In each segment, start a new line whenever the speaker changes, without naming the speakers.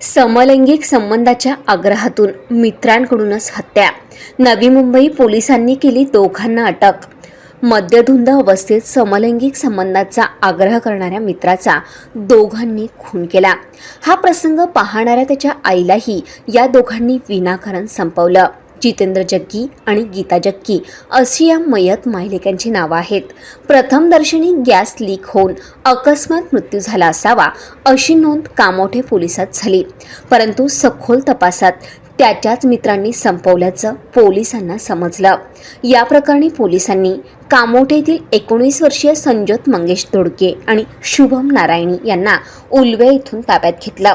समलैंगिक संबंधाच्या आग्रहातून मित्रांकडूनच हत्या. नवी मुंबई पोलिसांनी केली दोघांना अटक. मद्यधुंद अवस्थेत समलैंगिक संबंधाचा आग्रह करणाऱ्या मित्राचा दोघांनी खून केला. हा प्रसंग पाहणाऱ्या त्याच्या आईलाही या दोघांनी विनाकारण संपवलं. जितेंद्र जग्गी आणि गीता जग्गी अशी या मयत माहिलिकांची नावं आहेत. प्रथमदर्शनी गॅस लीक होऊन अकस्मात मृत्यू झाला असावा अशी नोंद कामोठे पोलिसात झाली. परंतु सखोल तपासात त्याच्याच मित्रांनी संपवल्याचं पोलिसांना समजलं. या प्रकरणी पोलिसांनी कामोठेतील एकोणीस वर्षीय संजोत मंगेश दोडके आणि शुभम नारायणी यांना उलवे इथून ताब्यात घेतलं.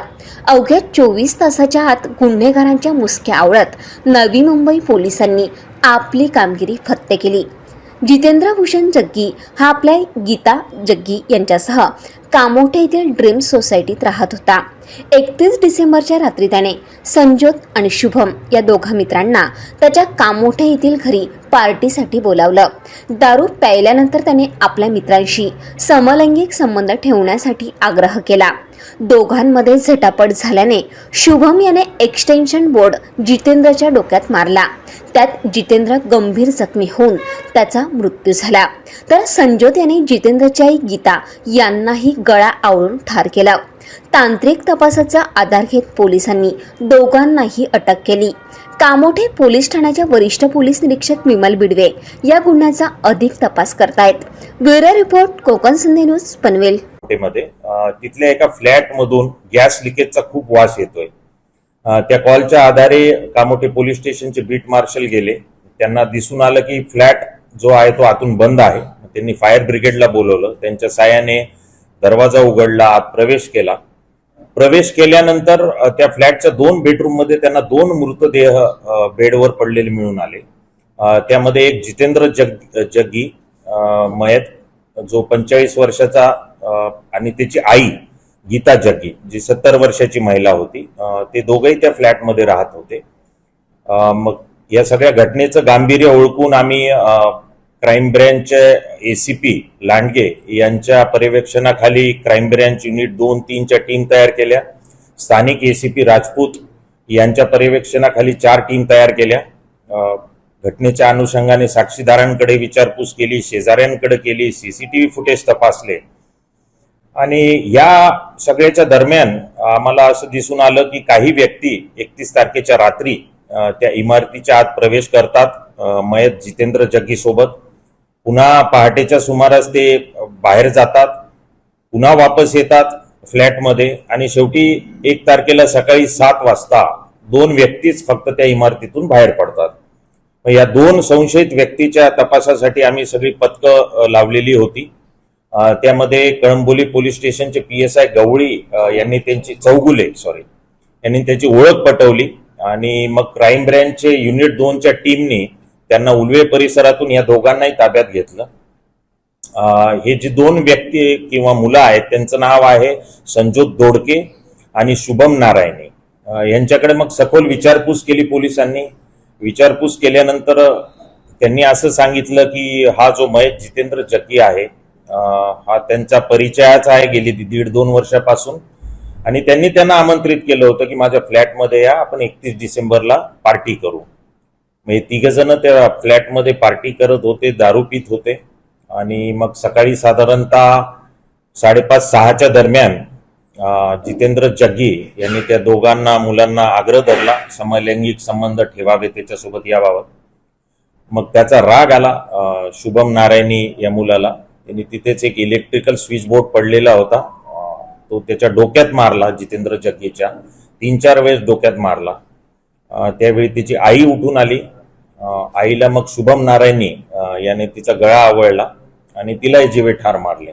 अवघ्या चोवीस तासाच्या आत गुन्हेगारांच्या मुसक्या आवळत नवी मुंबई पोलिसांनी आपली कामगिरी फत्ते केली. जितेंद्र भूषण जग्गी हा आपल्या गीता जग्गी यांच्यासह कामोठे येथील ड्रीम सोसायटीत राहत होता. एकतीस डिसेंबरच्या रात्री त्याने संजोत आणि शुभम या दोघा मित्रांना त्याच्या कामोठे येथील घरी पार्टीसाठी बोलावलं. दारू प्यायल्यानंतर त्याने आपल्या मित्रांशी समलैंगिक संबंध ठेवण्यासाठी आग्रह केला. दोघांमध्ये झटापट झाल्याने शुभम याने एक्सटेन्शन बोर्ड जितेंद्रच्या डोक्यात मारला. त्यात जितेंद्र गंभीर जखमी होऊन त्याचा मृत्यू झाला. तर संजोत याने जितेंद्रच्या आई गीता यांनाही गळा आवळून ठार केला. तांत्रिक तपासाचा आधार घेत पोलिसांनी दोघांनाही अटक केली. कामोठे पोलीस ठाण्याच्या वरिष्ठ पोलीस निरीक्षक विमल बिडवे या गुन्ह्याचा अधिक तपास करतायत. ब्युरो रिपोर्ट कोकण संधी न्यूज पनवेल.
मध्ये तिथल्या एका फ्लॅट मधून गॅस लिकेजचा खूप वास येतोय. त्या कॉलच्या आधारे कामोटे पोलीस स्टेशनचे बीट मार्शल गेले. त्यांना दिसून आलं की फ्लॅट जो आहे तो आतून बंद आहे. त्यांनी फायर ब्रिगेडला बोलवलं. त्यांच्या साह्याने दरवाजा उघडला आत प्रवेश केला. प्रवेश केल्यानंतर त्या फ्लॅटच्या दोन बेडरूममध्ये त्यांना दोन मृतदेह बेडवर पडलेले मिळून आले. त्यामध्ये एक जितेंद्र जग जग्गी मयत जो पंचेचाळीस वर्षाचा आणि त्याची आई गीता जग्गी जी सत्तर वर्षाची महिला होती ते दोघंही त्या फ्लॅटमध्ये राहत होते. मग या सगळ्या घटनेचं गांभीर्य ओळखून आम्ही क्राईम ब्रँचचे पी लांडगे यांच्या पर्यवेक्षणाखाली क्राईम ब्रँच युनिट दोन तीनच्या टीम तयार केल्या. स्थानिक ए सी पी राजपूत यांच्या पर्यवेक्षणाखाली चार टीम तयार केल्या. घटनेच्या अनुषंगाने साक्षीदारांकडे विचारपूस केली शेजाऱ्यांकडे केली सीसीटीव्ही फुटेज तपासले. आणि या सगळ्याच्या दरम्यान आम्हाला असं दिसून आलं की काही व्यक्ती एकतीस तारखेच्या रात्री त्या इमारतीच्या आत प्रवेश करतात मयत जितेंद्र जग्गी सोबत. पुन्हा पहाटेच्या सुमारास ते बाहेर जातात पुन्हा वापस येतात फ्लॅटमध्ये आणि शेवटी एक तारखेला सकाळी सात वाजता दोन व्यक्तीच फक्त त्या इमारतीतून बाहेर पडतात. या दोन संशयित व्यक्तीच्या तपासासाठी आम्ही सगळी पथकं लावलेली होती. त्यामध्ये कळंबोली पोलीस स्टेशनचे पी एस आय गवळी यांनी त्यांची चौगुले सॉरी यांनी त्याची ओळख पटवली आणि मग क्राईम ब्रँचचे युनिट दोनच्या टीमनी त्यांना उलवे परिसरातून या दोघांनाही ताब्यात घेतलं. हे जे दोन व्यक्ती किंवा मुलं आहेत त्यांचं नाव आहे संजोत दोडके आणि शुभम नारायणे. यांच्याकडे मग सखोल विचारपूस केली पोलिसांनी. विचारपूस केल्यानंतर त्यांनी असं सांगितलं की हा जो महेश जितेंद्र जकी आहे हा त्यांचा परिचयाच आहे गेली ती दीड दोन वर्षापासून. आणि त्यांनी त्यांना आमंत्रित केलं होतं की माझ्या फ्लॅटमध्ये या आपण एकतीस डिसेंबरला पार्टी करू. म्हणजे तिघ जण त्या फ्लॅटमध्ये पार्टी करत होते दारू पित होते. आणि मग सकाळी साधारणतः साडेपाच सहाच्या दरम्यान जितेंद्र जग्गी यांनी त्या दोघांना मुलांना आग्रह धरला समलैंगिक संबंध ठेवावे त्याच्यासोबत याबाबत. मग त्याचा राग आला शुभम नारायणी या मुलाला. त्यांनी तिथेच एक इलेक्ट्रिकल स्विच बोर्ड पडलेला होता. तो त्याच्या डोक्यात मारला जितेंद्र जगेच्या. तीन चार वेळेस डोक्यात मारला. त्यावेळी तिची आई उठून आली. आईला मग शुभम नारायणी याने तिचा गळा आवळला आणि तिलाही जीवे ठार मारले.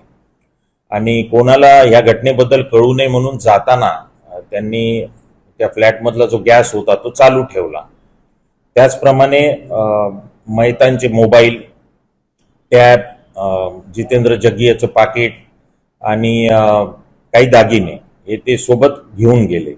आणि कोणाला या घटनेबद्दल कळू नये म्हणून जाताना त्यांनी त्या फ्लॅटमधला जो गॅस होता तो चालू ठेवला. त्याचप्रमाणे मैतांचे मोबाईल टॅब जितेंद्र जग्गीयाचं पाकिट आणि काही दागिने हे ते सोबत घेऊन गेले.